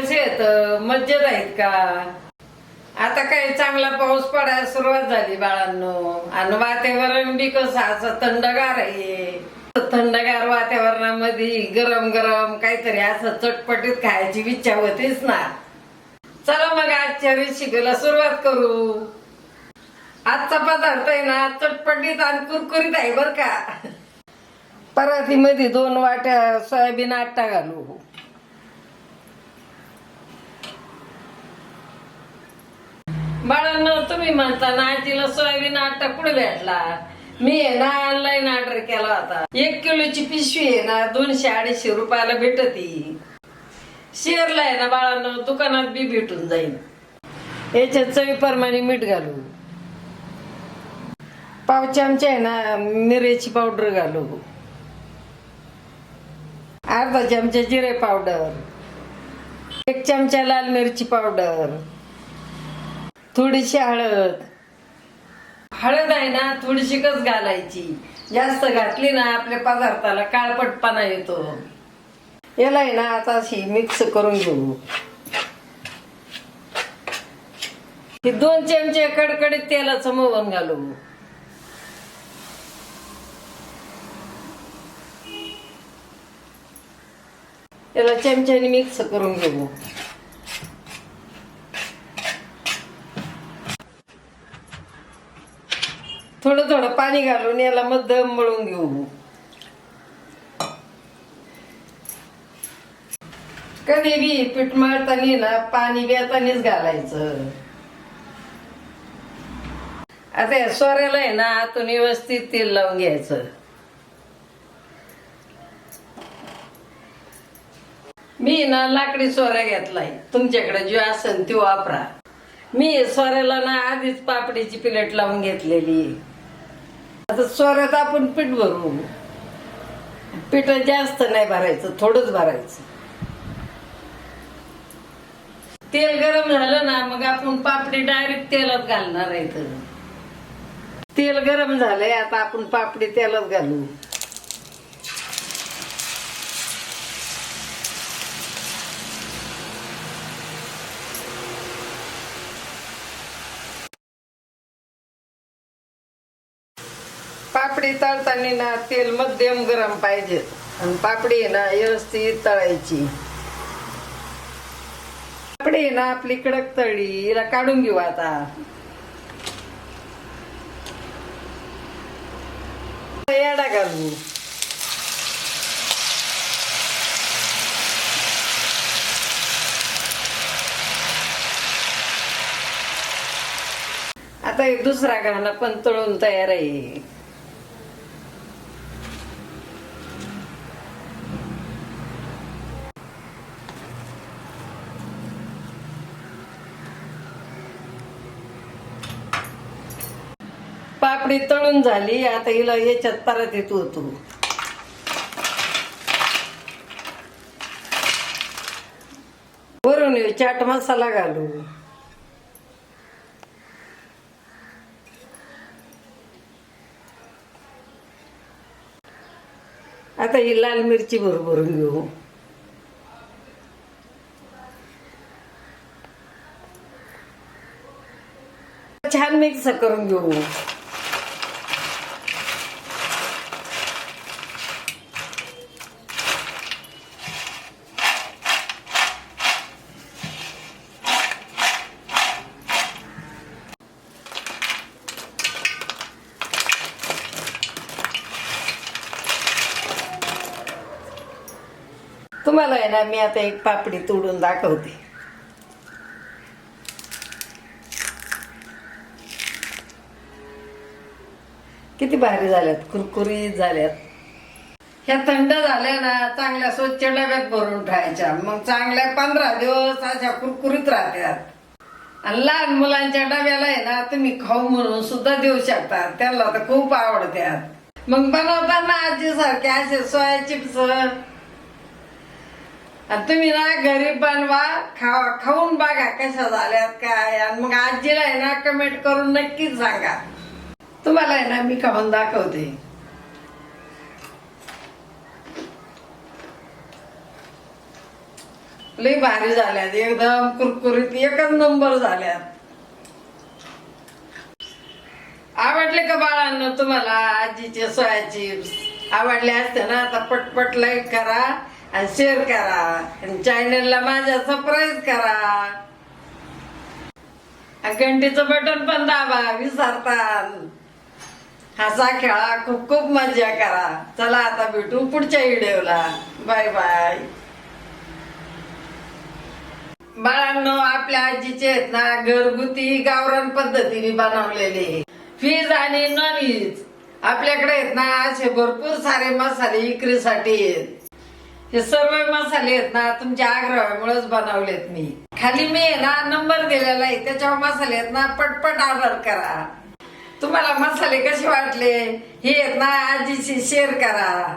कसे आहेत? मज्जेत आहेत का? आता काय चांगला पाऊस पडायला सुरुवात झाली बाळांनो. आणि वातावरण बी कसं असं थंडगार आहे. थंडगार वातावरणामध्ये गरम गरम काहीतरी असं चटपटीत खायची इच्छा होतीच ना. चला मग आजच्या रेसिपीला सुरुवात करू. आजचा पदार्थ आहे ना चटपटीत आणि कुरकुरीत आहे बर का. परातीमध्ये दोन वाट्या सोयाबीन आटा घालू. बाळांनो तुम्ही म्हणता ना तिला सोयाबीन आटा कुठे भेटला? मी आहे ना ऑनलाईन ऑर्डर केला होता. एक किलोची पिशवी आहे ना दोनशे अडीचशे रुपयाला भेटती. शेअरला आहे ना बाळांनो दुकानात बी भेटून जाईल याच्यात चवीप्रमाणे मीठ घालू. पाव चमचा आहे ना मिरची पावडर घालू. अर्धा चमचा जिरे पावडर. एक चमचा लाल मिरची पावडर. थोडीशी हळद. हळद आहे ना थोडीशी कच घालायची. जास्त घातली ना आपल्या पदार्थाला काळपटपणा येतो. याला आहे ना आता अशी मिक्स करून घेऊ. हे दोन चमचे कडकडीत तेलाचं मोहन घालू. याला चमच्याने मिक्स करून घेऊ. थोडं थोडं पाणी घालून याला मध्यम मळून घेऊ. कधी बी पीठ मळताना ना पाणी बेतानीच घालायचं. आता या सोऱ्याला आहे ना आतून व्यवस्थित तेल लावून घ्यायचं. मी ना लाकडी सोऱ्या घेतलाय. तुमच्याकडे जो असेल तो वापरा. मी सोऱ्याला ना आधीच पापडीची प्लेट लावून घेतलेली आहे. आता स्वरात आपण पीठ भरू. पीठ जास्त नाही भरायचं थोडंच भरायचं. तेल गरम झालं ना मग आपण पापडी डायरेक्ट तेलात घालणार आहे तेल गरम झालंय आता आपण पापडी तेलात घालू. पापडी तळताना ना तेल मध्यम गरम पाहिजे. आणि पापडी आहे ना व्यवस्थित तळायची. पापडी आहे ना आपली कडक तळली हिला काढून घेऊ आता याडा घालू. आता एक दुसरा घाणा पण तळून तयार आहे. पापडी तळून झाली आता हिला याच्यात परत येतो होतो वरून चाट मसाला घालू. आता ही लाल मिरची भरून घेऊ. छान मिक्स करून घेऊ. तुम्हाला आहे ना मी आता एक पापडी तोडून दाखवते. किती भारी झाल्यात कुरकुरीत झाल्यात. ह्या थंड झाल्या ना चांगल्या स्वच्छ डब्यात भरून ठेवायच्या मग चांगल्या पंधरा दिवस अशा कुरकुरीत राहतात. आणि लहान मुलांच्या डब्याला आहे ना तुम्ही खाऊ म्हणून सुद्धा देऊ शकता. त्यांना तर खूप आवडत्यात मग बनवताना आजी सारखे असे सोया चिप्स तुम्ही ना घरी बनवा खा खाऊन बघा कशा झाल्यात काय. आणि मग आजीला आहे ना कमेंट करून नक्कीच सांगा. तुम्हाला आहे ना मी खाऊन दाखवते. लई भारी झाल्यात. एकदम कुरकुरीत. एकच नंबर झाल्यात. आवडले का बाळांना तुम्हाला आजीचे सोया चिप्स आवडले असते ना आता पटपट लाईक करा. आणि शेअर करा. आणि चॅनलला माझ्या सरप्राईज करा. आणि घंटीचं बटन पण दाबा विसरतात हसा खेळा खूप खूप मजा करा. चला आता भेटू पुढच्या व्हिडिओला बाय बाय बाळांनो आपल्या आजीचे आहेत ना घरगुती गावरान पद्धतीने बनवलेले. व्हेज आणि नॉन व्हेज आपल्याकडे आहेत ना असे भरपूर सारे मसाले विक्रीसाठी आहेत. हे सर्व मसाले आहेत ना तुमच्या आग्रहामुळेच बनवलेत मी. खाली मी आहे ना नंबर दिलेला आहे त्याच्यावर मसाले आहेत ना पटपट ऑर्डर करा. तुम्हाला मसाले कसे वाटले हे आहेत ना आजीशी शेअर करा.